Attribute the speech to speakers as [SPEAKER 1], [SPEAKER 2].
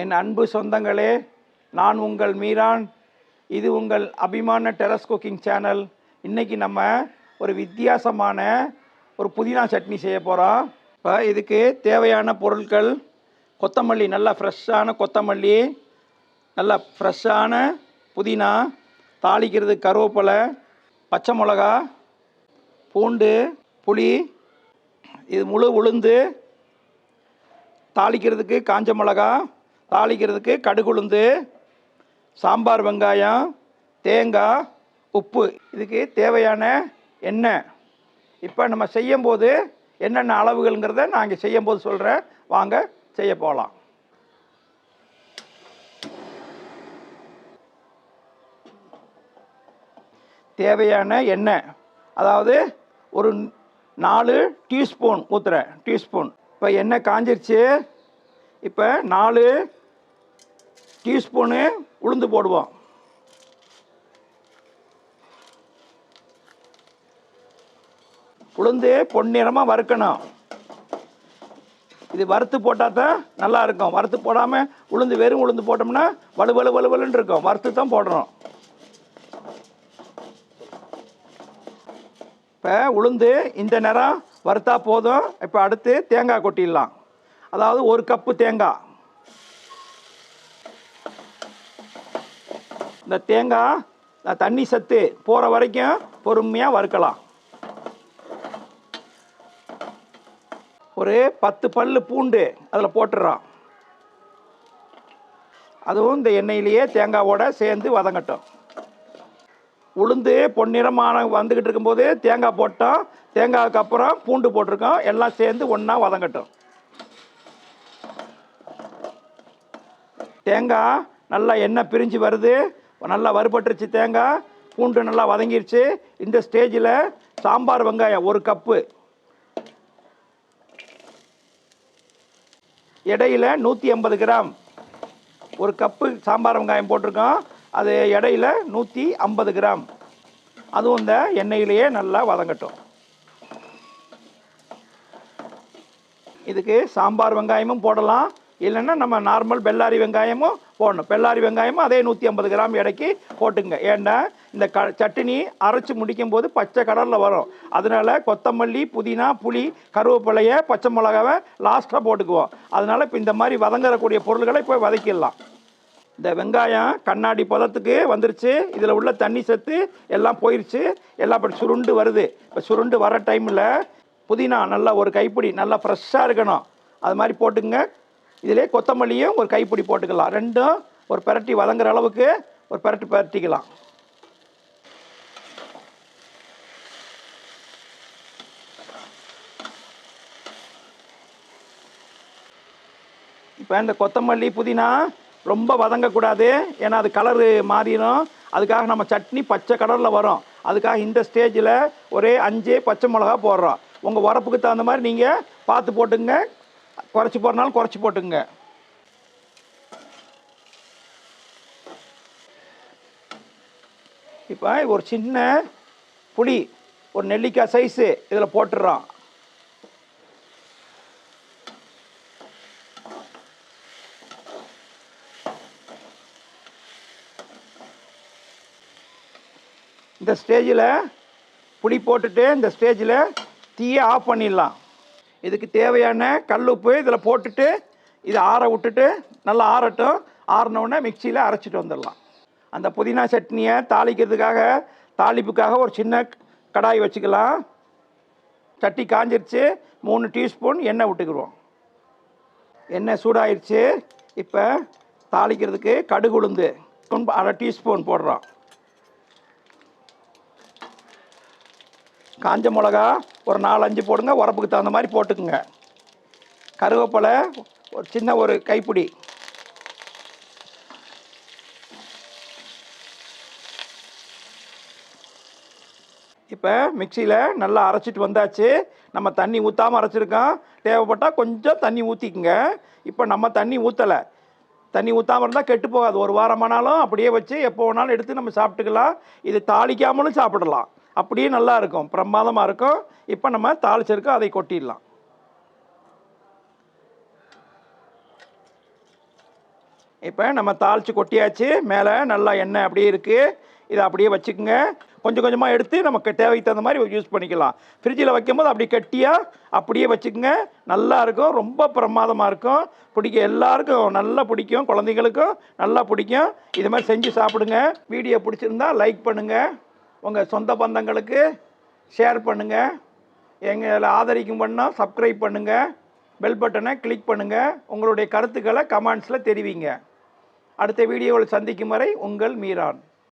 [SPEAKER 1] என் அன்பு சொந்தங்களே நான் உங்கள் மீரான். இது உங்கள் அபிமான டெரஸ் குக்கிங் சேனல். இன்றைக்கி நம்ம ஒரு வித்தியாசமான ஒரு புதினா சட்னி செய்ய போகிறோம் இப்போ இதுக்கு தேவையான பொருட்கள் கொத்தமல்லி நல்லா ஃப்ரெஷ்ஷான கொத்தமல்லி நல்லா ஃப்ரெஷ்ஷான புதினா தாளிக்கிறது கருவேப்பிலை பச்சை மிளகா பூண்டு புளி இது முழு உளுந்து தாளிக்கிறதுக்கு காஞ்ச மிளகா தாளிக்கிறதுக்கு கடுகுளுந்து சாம்பார் வெங்காயம் தேங்காய் உப்பு. இதுக்கு தேவையான எண்ணெய். இப்போ நம்ம செய்யும்போது என்னென்ன அளவுகள்ங்கிறத நான் இங்கே செய்யும்போது சொல்கிறேன் வாங்க செய்ய போகலாம் தேவையான எண்ணெய். அதாவது ஒரு நாலு டீஸ்பூன் ஊற்றுறேன் டீஸ்பூன். இப்போ எண்ணெய் காஞ்சிருச்சு. இப்போ நாலு டீஸ்பூனு உளுந்து போடுவோம். உளுந்து பொன்னிறமாக வறுக்கணும். இது வறுத்து போட்டால் தான் நல்லா இருக்கும். வறுத்து போடாமல் உளுந்து வெறும் உளுந்து போட்டோம்னா வலு வலு வலு வலுன்னு இருக்கும். வறுத்து தான் போடுறோம். இப்போ உளுந்து இந்த நேரம் வறுத்தா போதும். இப்போ அடுத்து தேங்காய் கொட்டிடலாம். அதாவது ஒரு கப்பு தேங்காய். இந்த தேங்காய் தண்ணி சத்து போகிற வரைக்கும் பொறுமையாக வறுக்கலாம். ஒரு பத்து பல் பூண்டு அதில் போட்டுடுறோம் அதுவும் இந்த எண்ணெயிலேயே தேங்காவோட சேர்ந்து வதங்கட்டும். உளுந்து பொன்னிறமான வந்துக்கிட்டு இருக்கும்போது தேங்காய் போட்டோம் தேங்காய்க்கு அப்புறம் பூண்டு போட்டிருக்கோம். எல்லாம் சேர்ந்து ஒன்றா வதங்கட்டும். தேங்காய் நல்லா எண்ணெய் பிரிஞ்சு வருது. நல்லா வறுபட்டுருச்சு தேங்காய் பூண்டு நல்லா வதங்கிருச்சு. இந்த ஸ்டேஜில் சாம்பார் வெங்காயம் ஒரு கப்பு. இடையில நூற்றி ஐம்பது கிராம். ஒரு கப்பு சாம்பார் வெங்காயம் போட்டிருக்கோம். அது இடையில நூற்றி ஐம்பது கிராம். அதுவும் இந்த எண்ணெயிலேயே நல்லா வதங்கட்டும். இதுக்கு சாம்பார் வெங்காயமும் போடலாம். இல்லைன்னா நம்ம நார்மல் பெல்லாரி வெங்காயமும் போடணும். பெல்லாரி வெங்காயமும் அதே நூற்றி ஐம்பது கிராம் இடைக்கு போட்டுங்க ஏன்னா இந்த க சட்னி அரைச்சி முடிக்கும் போது பச்சை கடலில் வரும். அதனால கொத்தமல்லி புதினா புளி கருவேப்பிலையை பச்சை மிளகாவை லாஸ்ட்டாக போட்டுக்குவோம். அதனால இப்போ இந்த மாதிரி வதங்கக்கூடிய பொருள்களை இப்போ வதக்கிடலாம். இந்த வெங்காயம் கண்ணாடி பதத்துக்கு வந்துருச்சு. இதில் உள்ள தண்ணி சத்து எல்லாம் போயிடுச்சு எல்லாம் இப்போ சுருண்டு வருது. இப்போ சுருண்டு வர டைமில் புதினா நல்லா ஒரு கைப்பிடி நல்லா ஃப்ரெஷ்ஷாக இருக்கணும். அது மாதிரி போட்டுங்க இதிலே கொத்தமல்லியும் ஒரு கைப்பிடி போட்டுக்கலாம். ரெண்டும் ஒரு பெரட்டி வதங்குற அளவுக்கு ஒரு பெரட்டி பெரட்டிக்கலாம். இப்போ இந்த கொத்தமல்லி புதினா ரொம்ப வதங்கக்கூடாது. ஏன்னா அது கலரு மாறிடும். அதுக்காக நம்ம சட்னி பச்சை கலரில் வரும். அதுக்காக இந்த ஸ்டேஜில் ஒரே அஞ்சு பச்சை மிளகா போடுறோம். உங்கள் உரப்புக்கு தகுந்த மாதிரி நீங்கள் பார்த்து போட்டுங்க. குறைச்சி போடுறனாலும் குறைச்சி போட்டுங்க இப்போ ஒரு சின்ன புளி ஒரு நெல்லிக்காய் சைஸு இதில் போட்டுடுறோம் இந்த ஸ்டேஜில் புளி போட்டுட்டு இந்த ஸ்டேஜில் தீயை ஆஃப் பண்ணிடலாம். இதுக்கு தேவையான கல் உப்பு இதில் போட்டுட்டு இதை ஆற விட்டுட்டு நல்லா ஆறட்டும். ஆறினோடனே மிக்சியில் அரைச்சிட்டு வந்துடலாம். அந்த புதினா சட்னியை தாளிக்கிறதுக்காக தாளிப்புக்காக ஒரு சின்ன கடாய் வச்சுக்கலாம். சட்டி காஞ்சிருச்சு. மூணு டீஸ்பூன் எண்ணெய் விட்டுக்குருவோம் எண்ணெய் சூடாயிருச்சு. இப்போ தாளிக்கிறதுக்கு கடுகு உளுந்து. அரை டீஸ்பூன் போடுறோம். காஞ்ச மிளகா ஒரு நாலு அஞ்சு போடுங்க உரப்புக்கு தகுந்த மாதிரி போட்டுக்குங்க. கருவேப்பிலை ஒரு சின்ன ஒரு கைப்பிடி. இப்போ மிக்சியில் நல்லா அரைச்சிட்டு வந்தாச்சு. நம்ம தண்ணி ஊற்றாமல் அரைச்சிருக்கோம். தேவைப்பட்டால் கொஞ்சம் தண்ணி ஊற்றிக்குங்க இப்போ நம்ம தண்ணி ஊற்றலை தண்ணி ஊற்றாமல் இருந்தால் கெட்டு போகாது. ஒரு வாரமானாலும் அப்படியே வச்சு எப்போ வேணாலும் எடுத்து நம்ம சாப்பிட்டுக்கலாம். இது தாளிக்காமலும் சாப்பிடலாம். அப்படியே நல்லா இருக்கும். பிரமாதமாக இருக்கும். இப்போ நம்ம தாளிச்சிருக்கோம் அதை கொட்டிடலாம். இப்போ நம்ம தாளித்து கொட்டியாச்சு. மேலே நல்லா எண்ணெய் அப்படியே இருக்குது இதை அப்படியே வச்சுக்கோங்க. கொஞ்சம் கொஞ்சமாக எடுத்து நமக்கு தேவைக்கு தகுந்த மாதிரி யூஸ் பண்ணிக்கலாம். ஃப்ரிட்ஜில் வைக்கும்போது அப்படி கட்டியாக அப்படியே வச்சுக்கோங்க. நல்லா இருக்கும். ரொம்ப பிரமாதமாக இருக்கும். பிடிக்கும் எல்லாருக்கும் நல்லா பிடிக்கும். குழந்தைங்களுக்கும் நல்லா பிடிக்கும். இது மாதிரி செஞ்சு சாப்பிடுங்க. வீடியோ பிடிச்சிருந்தா லைக் பண்ணுங்கள் உங்கள் சொந்த பந்தங்களுக்கு ஷேர் பண்ணுங்கள் எங்களை ஆதரிக்கும் பண்ணால் சப்ஸ்கிரைப் பண்ணுங்கள் பெல் பட்டனை கிளிக் பண்ணுங்கள் உங்களுடைய கருத்துக்களை கமெண்ட்ஸில் தெரிவிங்க. அடுத்த வீடியோவில் சந்திக்கும் வரை உங்கள் மீரான்.